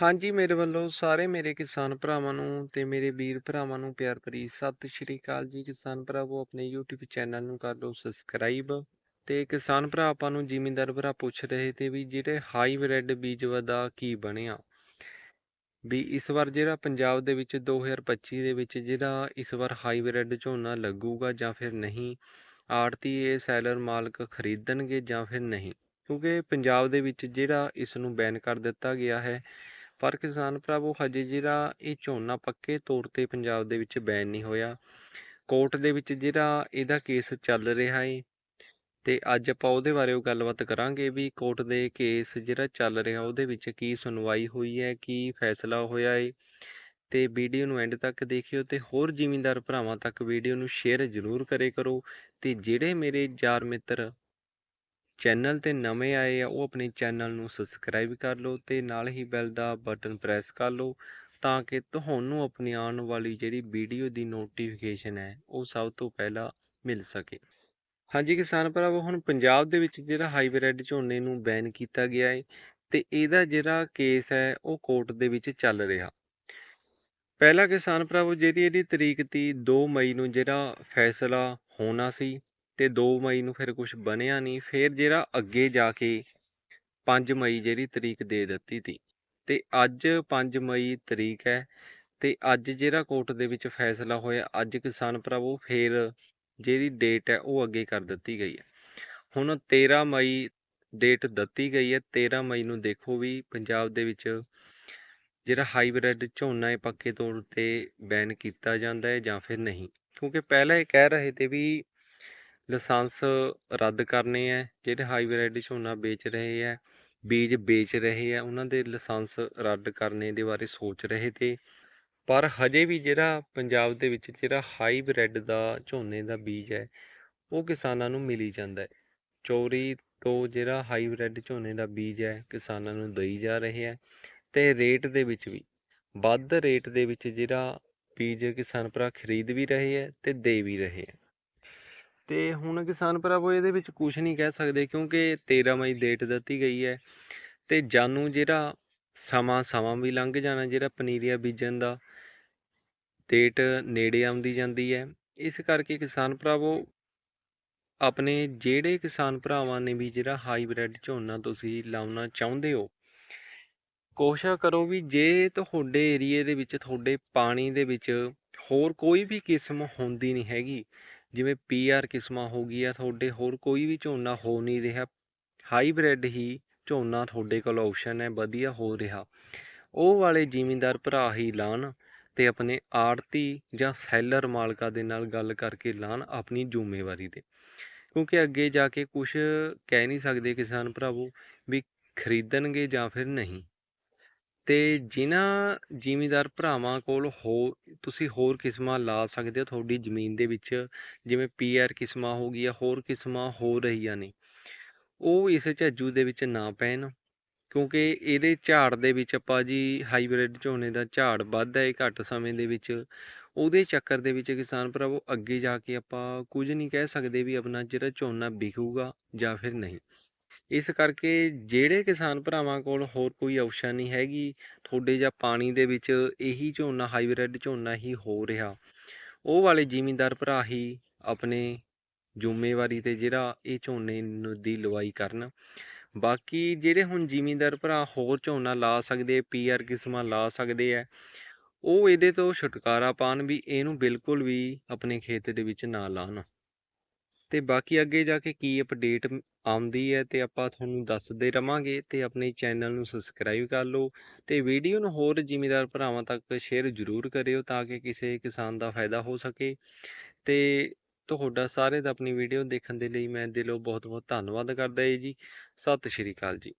ਹਾਂਜੀ, ਮੇਰੇ ਵੱਲੋਂ ਸਾਰੇ ਮੇਰੇ ਕਿਸਾਨ ਭਰਾਵਾਂ ਨੂੰ ਤੇ ਮੇਰੇ ਵੀਰ ਭਰਾਵਾਂ ਨੂੰ ਪਿਆਰ ਭਰੀ ਸਤਿ ਸ਼੍ਰੀ ਅਕਾਲ ਜੀ। ਕਿਸਾਨ ਭਰਾਵੋ, ਆਪਣੇ YouTube ਚੈਨਲ ਨੂੰ ਕਰ ਲਓ ਸਬਸਕ੍ਰਾਈਬ ਤੇ ਕਿਸਾਨ ਭਰਾ ਆਪਾਂ ਨੂੰ ਜ਼ਿਮੀਂਦਾਰ ਭਰਾ ਪੁੱਛ ਰਹੇ ਤੇ ਵੀ ਜਿਹੜੇ ਹਾਈਬ੍ਰਿਡ ਬੀਜ ਦਾ ਕੀ ਬਣਿਆ? ਵੀ ਇਸ ਵਾਰ ਜਿਹੜਾ ਪੰਜਾਬ ਦੇ ਵਿੱਚ 2025 ਦੇ ਵਿੱਚ ਜਿਹੜਾ ਇਸ ਵਾਰ ਹਾਈਬ੍ਰਿਡ ਝੋਨਾ ਲੱਗੂਗਾ ਜਾਂ ਫਿਰ ਨਹੀਂ ਆੜਤੀ ਇਹ ਸੈਲਰ ਮਾਲਕ ਖਰੀਦਣਗੇ ਜਾਂ ਫਿਰ ਨਹੀਂ? ਕਿਉਂਕਿ ਪੰਜਾਬ ਦੇ ਵਿੱਚ ਜਿਹੜਾ ਇਸ ਨੂੰ ਬੈਨ ਕਰ ਦਿੱਤਾ ਗਿਆ ਹੈ ਪਰ ਕਿਸਾਨ ਭਰਾਵੋ, ਹਜੇ ਜਿਹੜਾ ਇਹ ਝੋਨਾ ਪੱਕੇ ਤੌਰ ਤੇ ਪੰਜਾਬ ਦੇ ਵਿੱਚ ਬੈਨ ਨਹੀਂ ਹੋਇਆ। ਕੋਰਟ ਦੇ ਵਿੱਚ ਜਿਹੜਾ ਇਹਦਾ ਕੇਸ ਚੱਲ ਰਿਹਾ ਹੈ ਤੇ ਅੱਜ ਆਪਾਂ ਉਹਦੇ ਬਾਰੇ ਉਹ ਗੱਲਬਾਤ ਕਰਾਂਗੇ ਵੀ ਕੋਰਟ ਦੇ ਕੇਸ ਜਿਹੜਾ ਚੱਲ ਰਿਹਾ ਉਹਦੇ ਵਿੱਚ ਕੀ ਸੁਣਵਾਈ ਹੋਈ ਹੈ, ਕੀ ਫੈਸਲਾ ਹੋਇਆ ਏ। ਤੇ ਵੀਡੀਓ ਨੂੰ ਐਂਡ ਤੱਕ ਦੇਖਿਓ ਤੇ ਹੋਰ ਜ਼ਿਮੀਂਦਾਰ ਭਰਾਵਾਂ ਤੱਕ ਵੀਡੀਓ ਨੂੰ ਸ਼ੇਅਰ ਜ਼ਰੂਰ ਕਰੇ ਕਰੋ। ਤੇ ਜਿਹੜੇ ਮੇਰੇ ਯਾਰ ਮਿੱਤਰ ਚੈਨਲ ਤੇ ਨਵੇਂ ਆਏ ਆ, ਉਹ ਆਪਣੇ ਚੈਨਲ ਨੂੰ ਸਬਸਕ੍ਰਾਈਬ ਕਰ ਲਓ ਤੇ ਨਾਲ ਹੀ ਬੈਲ ਦਾ ਬਟਨ ਪ੍ਰੈਸ ਕਰ ਲਓ ਤਾਂ ਕਿ ਤੁਹਾਨੂੰ ਆਪਣੀ ਆਉਣ ਵਾਲੀ ਜਿਹੜੀ ਵੀਡੀਓ ਦੀ ਨੋਟੀਫਿਕੇਸ਼ਨ ਹੈ, ਉਹ ਸਭ ਤੋਂ ਪਹਿਲਾਂ ਮਿਲ ਸਕੇ। ਹਾਂਜੀ ਕਿਸਾਨ ਭਰਾਵੋ, ਹੁਣ ਪੰਜਾਬ ਦੇ ਵਿੱਚ ਜਿਹੜਾ ਹਾਈਬ੍ਰਿਡ ਝੋਨੇ ਨੂੰ ਬੈਨ ਕੀਤਾ ਗਿਆ ਹੈ ਤੇ ਇਹਦਾ ਜਿਹੜਾ ਕੇਸ ਹੈ, ਉਹ ਕੋਰਟ ਦੇ ਵਿੱਚ ਚੱਲ ਰਿਹਾ। ਪਹਿਲਾ ਕਿਸਾਨ ਭਰਾਵੋ ਜਿਹੜੀ ਇਹਦੀ ਤਰੀਕ ਤੀ 2 ਮਈ ਨੂੰ ਜਿਹੜਾ ਫੈਸਲਾ ਹੋਣਾ ਸੀ ਤੇ 2 ਮਈ ਨੂੰ ਫਿਰ ਕੁਝ ਬਣਿਆ ਨਹੀਂ ਫਿਰ ਜਿਹੜਾ ਅੱਗੇ ਜਾ ਕੇ 5 ਮਈ ਜਿਹੜੀ ਤਰੀਕ ਦੇ ਦਿੱਤੀ ਤੀ। ਤੇ ਅੱਜ 5 ਮਈ ਤਰੀਕ ਹੈ ਤੇ ਅੱਜ ਜਿਹੜਾ ਕੋਰਟ ਦੇ ਵਿੱਚ ਫੈਸਲਾ ਹੋਇਆ, ਅੱਜ ਕਿਸਾਨ ਭਰਾਵੋ ਫਿਰ ਜਿਹੜੀ ਡੇਟ ਹੈ ਉਹ ਅੱਗੇ ਕਰ ਦਿੱਤੀ ਗਈ ਹੈ ਹੁਣ 13 ਮਈ ਡੇਟ ਦਿੱਤੀ ਗਈ ਹੈ 13 ਮਈ ਨੂੰ ਦੇਖੋ ਵੀ ਪੰਜਾਬ ਦੇ ਵਿੱਚ ਜਿਹੜਾ ਹਾਈਬ੍ਰਿਡ ਝੋਨਾ ਹੈ ਪੱਕੇ ਤੌਰ ਤੇ ਬੈਨ ਕੀਤਾ ਜਾਂਦਾ ਹੈ ਜਾਂ ਫਿਰ ਨਹੀਂ। ਕਿਉਂਕਿ ਪਹਿਲਾਂ ਇਹ ਕਹਿ ਰਹੇ ਤੇ ਵੀ ਲਾਇਸੈਂਸ ਰੱਦ ਕਰਨੇ ਹੈ ਜਿਹੜੇ ਹਾਈਬ੍ਰਿਡ ਝੋਨਾ ਵੇਚ ਰਹੇ ਹੈ ਬੀਜ ਵੇਚ ਰਹੇ ਹੈ ਉਹਨਾਂ ਦੇ ਲਾਇਸੈਂਸ ਰੱਦ ਕਰਨੇ ਦੇ ਬਾਰੇ ਸੋਚ ਰਹੇ ਤੇ। ਪਰ ਹਜੇ ਵੀ ਜਿਹੜਾ ਪੰਜਾਬ ਦੇ ਵਿੱਚ ਜਿਹੜਾ ਹਾਈਬ੍ਰਿਡ ਦਾ ਝੋਨੇ ਦਾ ਬੀਜ ਹੈ ਉਹ ਕਿਸਾਨਾਂ ਨੂੰ ਮਿਲੀ ਜਾਂਦਾ ਹੈ ਚੋਰੀ ਤੋਂ ਜਿਹੜਾ ਹਾਈਬ੍ਰਿਡ ਝੋਨੇ ਦਾ ਬੀਜ ਹੈ ਕਿਸਾਨਾਂ ਨੂੰ ਦਈ ਜਾ ਰਹੇ ਹੈ ਤੇ ਰੇਟ ਦੇ ਵਿੱਚ ਵੀ, ਵੱਧ ਰੇਟ ਦੇ ਵਿੱਚ ਜਿਹੜਾ ਬੀਜ ਕਿਸਾਨ ਭਰਾ ਖਰੀਦ ਵੀ ਰਹੇ ਹੈ ਤੇ ਦੇ ਵੀ ਰਹੇ ਹੈ ਤੇ ਹੁਣ ਕਿਸਾਨ ਭਰਾਵੋ, ਇਹਦੇ ਵਿੱਚ ਕੁਝ ਨਹੀਂ ਕਹਿ ਸਕਦੇ ਕਿਉਂਕਿ 13 ਮਈ ਡੇਟ ਦਿੱਤੀ ਗਈ ਹੈ ਤੇ ਜਾਨੂ ਜਿਹੜਾ ਸਮਾਂ ਸਮਾਂ ਵੀ ਲੰਘ ਜਾਣਾ, ਜਿਹੜਾ ਪਨੀਰੀਆ ਬੀਜਣ ਦਾ ਡੇਟ ਨੇੜੇ ਆਉਂਦੀ ਜਾਂਦੀ ਹੈ। ਇਸ ਕਰਕੇ ਕਿਸਾਨ ਭਰਾਵੋ, ਆਪਣੇ ਜਿਹੜੇ ਕਿਸਾਨ ਭਰਾਵਾਂ ਨੇ ਵੀ ਜਿਹੜਾ ਹਾਈਬ੍ਰਿਡ ਝੋਨਾ ਤੁਸੀਂ ਲਾਉਣਾ ਚਾਹੁੰਦੇ ਹੋ, ਕੋਸ਼ਿਸ਼ ਕਰੋ ਵੀ ਜੇ ਤੁਹਾਡੇ ਏਰੀਏ ਦੇ ਵਿੱਚ, ਤੁਹਾਡੇ ਪਾਣੀ ਦੇ ਵਿੱਚ ਹੋਰ ਕੋਈ ਵੀ ਕਿਸਮ ਹੁੰਦੀ ਨਹੀਂ ਹੈਗੀ ਜਿਵੇਂ ਪੀਆਰ ਕਿਸਮਾਂ ਹੋ ਗਈਆਂ ਤੁਹਾਡੇ, ਹੋਰ ਕੋਈ ਵੀ ਝੋਨਾ ਹੋ ਨਹੀਂ ਰਿਹਾ। ਹਾਈਬ੍ਰਿਡ ਹੀ ਝੋਨਾ ਤੁਹਾਡੇ ਕੋਲ ਆਪਸ਼ਨ ਹੈ, ਵਧੀਆ ਹੋ ਰਿਹਾ। ਉਹ ਵਾਲੇ ਜ਼ਿਮੀਂਦਾਰ ਭਰਾ ਹੀ ਲਾਣ ਤੇ ਆਪਣੇ ਆੜਤੀ ਜਾਂ ਸੈਲਰ ਮਾਲਕਾਂ ਦੇ ਨਾਲ ਗੱਲ ਕਰਕੇ ਲਾਣ ਆਪਣੀ ਜ਼ਿੰਮੇਵਾਰੀ ਤੇ। ਕਿਉਂਕਿ ਅੱਗੇ ਜਾ ਕੇ ਕੁਝ ਕਹਿ ਨਹੀਂ ਸਕਦੇ ਕਿਸਾਨ ਭਰਾਵੋ ਵੀ ਖਰੀਦਣਗੇ ਜਾਂ ਫਿਰ ਨਹੀਂ। ਤੇ ਜਿਨ੍ਹਾਂ ਜ਼ਿਮੀਂਦਾਰ ਭਰਾਵਾਂ ਕੋਲ ਹੋ, ਤੁਸੀਂ ਹੋਰ ਕਿਸਮਾਂ ਲਾ ਸਕਦੇ ਹੋ ਤੁਹਾਡੀ ਜ਼ਮੀਨ ਦੇ ਵਿੱਚ, ਜਿਵੇਂ ਪੀਆਰ ਕਿਸਮਾਂ ਹੋ ਗਈਆਂ, ਹੋਰ ਕਿਸਮਾਂ ਹੋ ਰਹੀਆਂ ਨੇ। ਉਹ ਇਸ ਝੱਜੂ ਦੇ ਵਿੱਚ ਨਾ ਪੈਣ, ਕਿਉਂਕਿ ਇਹਦੇ ਝਾੜ ਦੇ ਵਿੱਚ ਆਪਾਂ ਜੀ ਹਾਈਬ੍ਰਿਡ ਝੋਨੇ ਦਾ ਝਾੜ ਵੱਧਦਾ ਹੈ ਘੱਟ ਸਮੇਂ ਦੇ ਵਿੱਚ, ਉਹਦੇ ਚੱਕਰ ਦੇ ਵਿੱਚ ਕਿਸਾਨ ਭਰਾਵੋ ਅੱਗੇ ਜਾ ਕੇ ਆਪਾਂ ਕੁਝ ਨਹੀਂ ਕਹਿ ਸਕਦੇ ਵੀ ਆਪਣਾ ਜਿਹੜਾ ਝੋਨਾ ਵਿਕੂਗਾ ਜਾਂ ਫਿਰ ਨਹੀਂ। ਇਸ ਕਰਕੇ ਜਿਹੜੇ ਕਿਸਾਨ ਭਰਾਵਾਂ ਕੋਲ ਹੋਰ ਕੋਈ ਆਪਸ਼ਨ ਨਹੀਂ ਹੈਗੀ, ਤੁਹਾਡੇ ਜਾਂ ਪਾਣੀ ਦੇ ਵਿੱਚ ਇਹੀ ਝੋਨਾ ਹਾਈਬ੍ਰਿਡ ਝੋਨਾ ਹੀ ਹੋ ਰਿਹਾ। ਉਹ ਵਾਲੇ ਜ਼ਿਮੀਂਦਾਰ ਭਰਾ ਹੀ ਆਪਣੇ ਜ਼ਿੰਮੇਵਾਰੀ ਤੇ ਜਿਹੜਾ ਇਹ ਝੋਨੇ ਨੂੰ, ਦੀ ਲਵਾਈ ਕਰਨ। ਬਾਕੀ ਜਿਹੜੇ ਹੁਣ ਜ਼ਿਮੀਂਦਾਰ ਭਰਾ ਹੋਰ ਝੋਨਾ ਲਾ ਸਕਦੇ ਪੀਆਰ ਕਿਸਮਾਂ ਲਾ ਸਕਦੇ ਆ ਉਹ ਇਹਦੇ ਤੋਂ ਛੁਟਕਾਰਾ ਪਾਣ ਵੀ ਇਹਨੂੰ ਬਿਲਕੁਲ ਵੀ ਆਪਣੇ ਖੇਤ ਦੇ ਵਿੱਚ ਨਾ ਲਾਣ ਤੇ ਬਾਕੀ ਅੱਗੇ ਜਾ ਕੇ ਕੀ ਅਪਡੇਟ ਆਉਂਦੀ ਹੈ ਤੇ ਆਪਾਂ ਤੁਹਾਨੂੰ ਦੱਸਦੇ ਰਵਾਂਗੇ ਤੇ ਆਪਣੇ ਚੈਨਲ ਨੂੰ ਸਬਸਕ੍ਰਾਈਬ ਕਰ ਲਓ ਤੇ ਵੀਡੀਓ ਨੂੰ ਹੋਰ ਜ਼ਿਮੀਦਾਰ ਭਰਾਵਾਂ ਤੱਕ ਸ਼ੇਅਰ ਜ਼ਰੂਰ ਕਰਿਓ ਤਾਂ ਕਿ ਕਿਸੇ ਕਿਸਾਨ ਦਾ ਫਾਇਦਾ ਹੋ ਸਕੇ। ਤੇ ਤੁਹਾਡਾ ਸਾਰੇ ਦਾ ਆਪਣੀ ਵੀਡੀਓ ਦੇਖਣ ਦੇ ਲਈ ਮੈਂ ਦਿਲੋਂ ਬਹੁਤ ਬਹੁਤ ਧੰਨਵਾਦ ਕਰਦਾ ਹਾਂ ਜੀ। ਸਤਿ ਸ਼੍ਰੀ ਅਕਾਲ ਜੀ।